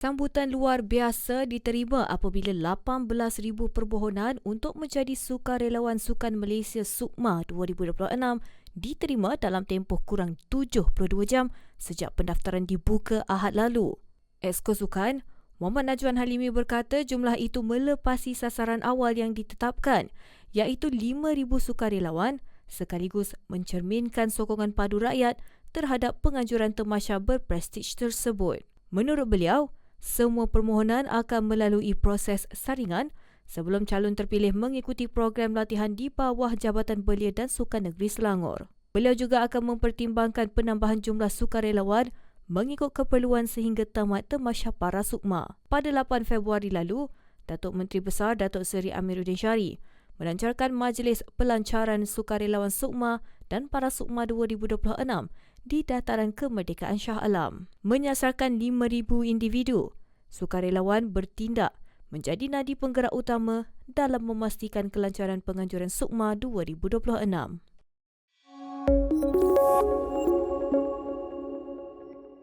Sambutan luar biasa diterima apabila 18,000 permohonan untuk menjadi sukarelawan Sukan Malaysia SUKMA 2026 diterima dalam tempoh kurang 72 jam sejak pendaftaran dibuka Ahad lalu. Exco Sukan, Muhammad Najwan Halimi berkata jumlah itu melepasi sasaran awal yang ditetapkan iaitu 5,000 sukarelawan sekaligus mencerminkan sokongan padu rakyat terhadap penganjuran temasya berprestij tersebut. Menurut beliau, semua permohonan akan melalui proses saringan sebelum calon terpilih mengikuti program latihan di bawah Jabatan Belia dan Sukan Negeri Selangor. Beliau juga akan mempertimbangkan penambahan jumlah sukarelawan mengikut keperluan sehingga tamat temasya para sukma. Pada 8 Februari lalu, Datuk Menteri Besar Datuk Seri Amiruddin Syari melancarkan Majlis Pelancaran Sukarelawan Sukma dan Para Sukma 2026 di Dataran Kemerdekaan Shah Alam. Menyasarkan 5,000 individu, sukarelawan bertindak menjadi nadi penggerak utama dalam memastikan kelancaran penganjuran Sukma 2026.